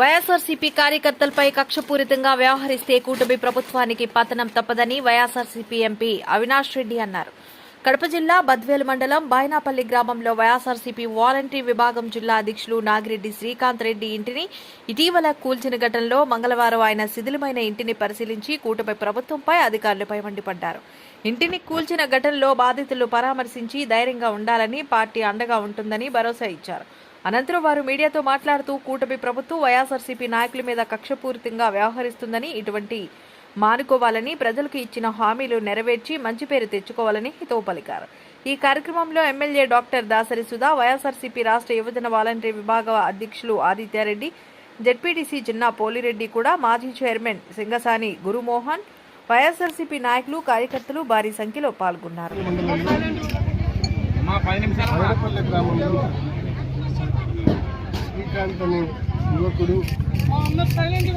వైఎస్ఆర్సీపీ కార్యకర్తలపై కక్షపూరితంగా వ్యవహరిస్తే కూటమి ప్రభుత్వానికి పతనం తప్పదని వైఎస్ఆర్సీపీ ఎంపీ అవినాష్ రెడ్డి అన్నారు. కడప జిల్లా బద్వేలు మండలం బాయినాపల్లి గ్రామంలో వైఎస్ఆర్సీపీ వాలంటరీ విభాగం జిల్లా అధ్యక్షులు నాగిరెడ్డి శ్రీకాంత్ రెడ్డి ఇంటిని ఇటీవల కూల్చిన ఘటనలో మంగళవారం ఆయన శిథిలమైన ఇంటిని పరిశీలించి కూటమి ప్రభుత్వంపై అధికారులపై మండిపడ్డారు. ఇంటిని కూల్చిన ఘటనలో బాధితులు పరామర్శించి ధైర్యంగా ఉండాలని పార్టీ అండగా ఉంటుందని భరోసా ఇచ్చారు. అనంతరం వారు మీడియాతో మాట్లాడుతూ కూటమి ప్రభుత్వం వైఎస్ఆర్సీపీ నాయకుల మీద కక్షపూరితంగా వ్యవహరిస్తుందని ఇటువంటి మానుకోవాలని ప్రజలకు ఇచ్చిన హామీలు నెరవేర్చి మంచి పేరు తెచ్చుకోవాలని హితవు పలికారు. ఈ కార్యక్రమంలో MLA doctor Dasari Sudha YSRCP రాష్ట్ర యువజన వాలంటరీ విభాగ అధ్యక్షులు ఆదిత్యారెడ్డి జెడ్పీటీసీ చిన్న పోలిరెడ్డి కూడా మాజీ చైర్మన్ సింగసాని గురుమోహన్ వైఎస్ఆర్సీపీ నాయకులు కార్యకర్తలు భారీ సంఖ్యలో పాల్గొన్నారు మా పది నిమిషాలు ఆడపల్లి గ్రామంలో శ్రీకాంత్ అనే యువకుడు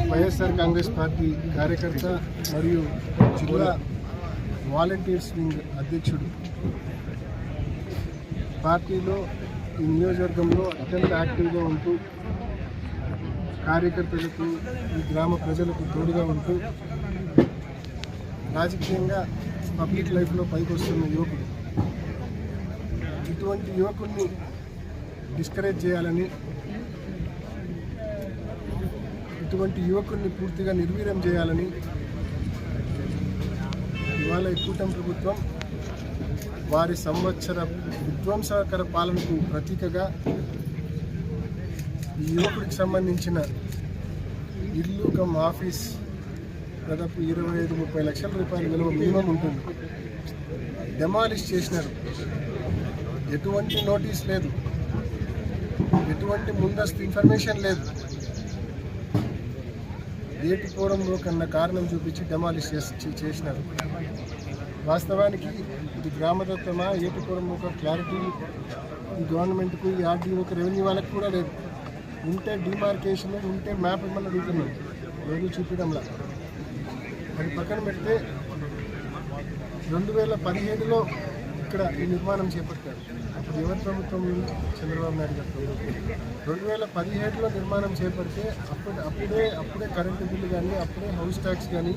వైఎస్ఆర్ కాంగ్రెస్ పార్టీ కార్యకర్త మరియు జిల్లా వాలంటీర్స్ వింగ్ అధ్యక్షుడు. పార్టీలో ఈ నియోజకవర్గంలో అత్యంత యాక్టివ్గా ఉంటూ కార్యకర్తలకు ఈ గ్రామ ప్రజలకు తోడుగా ఉంటూ రాజకీయంగా పబ్లిక్ లైఫ్లో పైకి వస్తున్న యువకుడు. ఇటువంటి యువకుడిని డిస్కరేజ్ చేయాలని ఇటువంటి యువకుడిని పూర్తిగా నిర్వీర్యం చేయాలని ఇవాళ ఈ కూటమి ప్రభుత్వం వారి సంవత్సర విధ్వంసకర పాలనకు ప్రతీకగా ఈ యువకుడికి సంబంధించిన ఇల్లు కమ్ ఆఫీస్ దాదాపు ఇరవై ఐదు ముప్పై లక్షల రూపాయల విలువ మినిమం ఉంటుంది. డెమాలిష్ చేసినారు. ఎటువంటి నోటీస్ లేదు. ఎటువంటి ముందస్తు ఇన్ఫర్మేషన్ లేదు. ఏటిపురంలో కన్నా కారణం చూపించి డెమాలిష్ చేసి చేసినారు. వాస్తవానికి ఇది గ్రామదత్తమా ఏటుకోవడం ఒక క్లారిటీ ఈ గవర్నమెంట్కు ఈ ఆర్డీఓకి రెవెన్యూ వాళ్ళకి కూడా లేదు. ఉంటే డిమార్కేషన్ ఉంటే మ్యాప్ ఇవ్వమని అడుగుతున్నాం. లేదు చూపించడంలా అది పక్కన పెడితే రెండు వేల పదిహేడులో ఇక్కడ ఈ నిర్మాణం చేపట్టారు. అప్పుడు ఎవరి ప్రభుత్వం? చంద్రబాబు నాయుడు గారి ప్రభుత్వం. రెండు వేల పదిహేడులో నిర్మాణం చేపడితే అప్పుడు అప్పుడే అప్పుడే కరెంటు బిల్లు కానీ అప్పుడే హౌస్ ట్యాక్స్ కానీ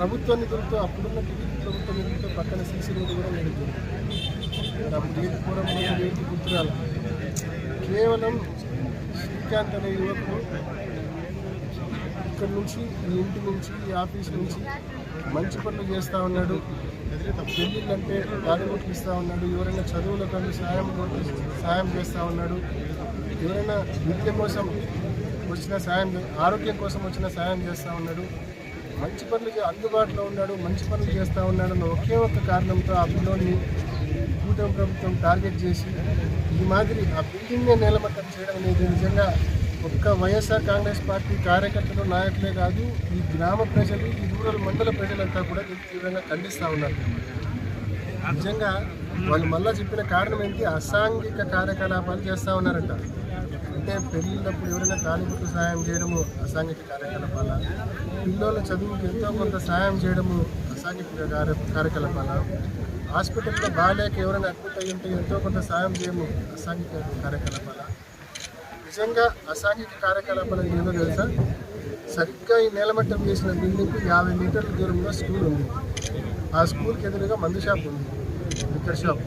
ప్రభుత్వ నిధులతో అప్పుడున్న టీడీపీ ప్రభుత్వ నిధులతో పక్కన సీసీ రోడ్డు కూడా నడుతుంది అప్పుడు ఏది పూర్వం ఏంటి గుర్తురాలి కేవలం శ్రీకాంత్ అనే యువకుడు ఇక్కడ నుంచి ఈ ఇంటి నుంచి ఈ ఆఫీస్ నుంచి మంచి పనులు చేస్తూ ఉన్నాడు. పెళ్ళిళ్ళు అంటే తాడిముట్లు ఇస్తూ ఉన్నాడు ఎవరైనా చదువులకు కానీ సాయం సాయం చేస్తూ ఉన్నాడు. ఎవరైనా విద్య కోసం వచ్చిన సాయం ఆరోగ్యం కోసం వచ్చిన సాయం చేస్తూ ఉన్నాడు. మంచి పనులు అందుబాటులో ఉన్నాడు మంచి పనులు చేస్తూ ఉన్నాడు అన్న ఒకే ఒక్క కారణంతో ఆ పిల్లోని కూటమి ప్రభుత్వం టార్గెట్ చేసి ఈ మాదిరి ఆ బిల్డింగ్నే నేలమట్టం చేయడం అనేది నిజంగా ఒక్క వైఎస్ఆర్ కాంగ్రెస్ పార్టీ కార్యకర్తలు నాయకులే కాదు ఈ గ్రామ ప్రజలు ఈ రూరల్ మండల ప్రజలంతా కూడా దీన్ని తీవ్రంగా ఖండిస్తూ ఉన్నారు. నిజంగా వాళ్ళు మళ్ళా చెప్పిన కారణం ఏంటి? అసాంఘిక కార్యకలాపాలు చేస్తూ ఉన్నారంట. అంటే పెళ్ళినప్పుడు ఎవరైనా తాలిబుట్టు సహాయం చేయడము అసాంఘిక కార్యకలాపాల? పిల్లల చదువుకి ఎంతో కొంత సహాయం చేయడము అసాంఘిక కార్య కార్యకలాపాల? హాస్పిటల్లో బాగాలేక ఎవరైనా అడ్మిట్ అయ్యి ఉంటే ఎంతో కొంత సాయం చేయము అసాంఘిక కార్యకలాపాల? నిజంగా అసాంఘిక కార్యకలాపాలు ఏదో తెలుసా? సరిగ్గా ఈ నేలమట్టం చేసిన బిల్డింగ్కి యాభై మీటర్ల దూరంలో స్కూల్ ఉంది. ఆ స్కూల్కి ఎదురుగా మందు షాప్ ఉంది. Liquor shop.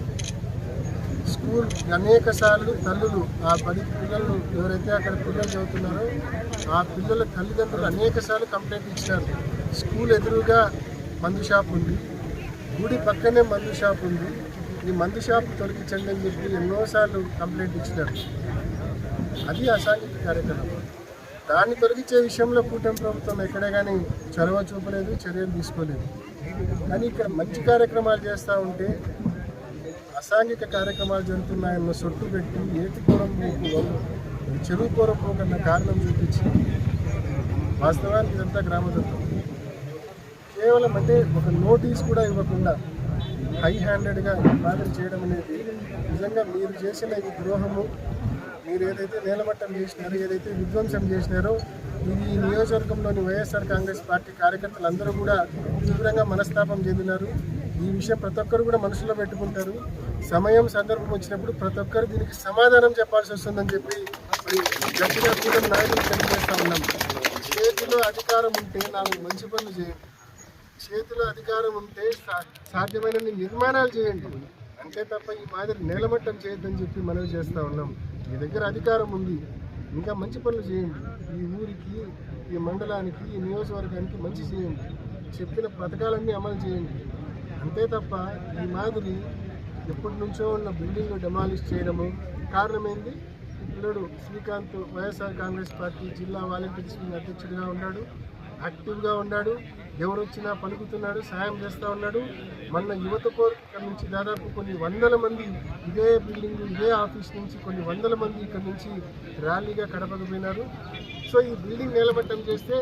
స్కూల్ అనేక సార్లు తల్లులు ఆ పది పిల్లలు ఎవరైతే అక్కడ పిల్లలు చదువుతున్నారో ఆ పిల్లల తల్లిదండ్రులు అనేక సార్లు కంప్లైంట్ ఇచ్చినారు. స్కూల్ ఎదురుగా మందు షాప్ ఉంది. గుడి పక్కనే మందు షాప్ ఉంది. ఈ మందు షాప్ తొలగించండి అని చెప్పి ఎన్నోసార్లు కంప్లైంట్ ఇచ్చినారు. అది అసాంఘిక కార్యక్రమం. దాన్ని తొలగించే విషయంలో కూటమి ప్రభుత్వం ఎక్కడే కానీ చొరవ చూపలేదు చర్యలు తీసుకోలేదు. కానీ ఇక్కడ మంచి కార్యక్రమాలు చేస్తూ ఉంటే అసాంఘిక కార్యక్రమాలు జరుగుతున్నాయన్న సొట్టు పెట్టి ఏటిపురం చెరువు పూర్వపు కన్నా కారణం చూపించి వాస్తవానికి ఇదంతా గ్రామదత్వం. కేవలం అంటే ఒక నోటీస్ కూడా ఇవ్వకుండా హై హ్యాండెడ్గా బాధ చేయడం అనేది నిజంగా మీరు చేసిన ఈ ద్రోహము మీరు ఏదైతే నేలమట్టం చేసినారో ఏదైతే విధ్వంసం చేసినారో ఇది ఈ నియోజకవర్గంలోని వైఎస్ఆర్ కాంగ్రెస్ పార్టీ కార్యకర్తలందరూ కూడా తీవ్రంగా మనస్తాపం చెందినారు. ఈ విషయం ప్రతి ఒక్కరు కూడా మనసులో పెట్టుకుంటారు. సమయం సందర్భం వచ్చినప్పుడు ప్రతి ఒక్కరు దీనికి సమాధానం చెప్పాల్సి వస్తుందని చెప్పి గట్టిగా కూడా నాయకులు తెలియజేస్తా ఉన్నాం. చేతిలో అధికారం ఉంటే నాకు మంచి పనులు చేయండి. చేతిలో అధికారం ఉంటే సా- నిర్మాణాలు చేయండి. అంతే తప్ప ఈ మాదిరి నేలమట్టం చేయొద్దని చెప్పి మనవి చేస్తూ ఉన్నాం. మీ దగ్గర అధికారం ఉంది. ఇంకా మంచి పనులు చేయండి. ఈ ఊరికి ఈ మండలానికి ఈ నియోజకవర్గానికి మంచి చేయండి. చెప్పిన పథకాలన్నీ అమలు చేయండి. అంతే తప్ప ఈ మాదిరి ఎప్పటి నుంచో ఉన్న బిల్డింగ్ డెమాలిష్ చేయడము కారణమైంది? పిల్లడు శ్రీకాంత్ వైఎస్ఆర్ కాంగ్రెస్ పార్టీ జిల్లా వాలంటీర్స్ అధ్యక్షుడిగా ఉన్నాడు. యాక్టివ్గా ఉన్నాడు. ఎవరు వచ్చినా పలుకుతున్నాడు సాయం చేస్తూ ఉన్నాడు. మన యువత కోరిక నుంచి దాదాపు కొన్ని వందల మంది ఇదే బిల్డింగ్ ఇదే ఆఫీస్ నుంచి కొన్ని వందల మంది ఇక్కడ నుంచి ర్యాలీగా కడపకు పోయినారు. సో ఈ బిల్డింగ్ నిలబట్టం చేస్తే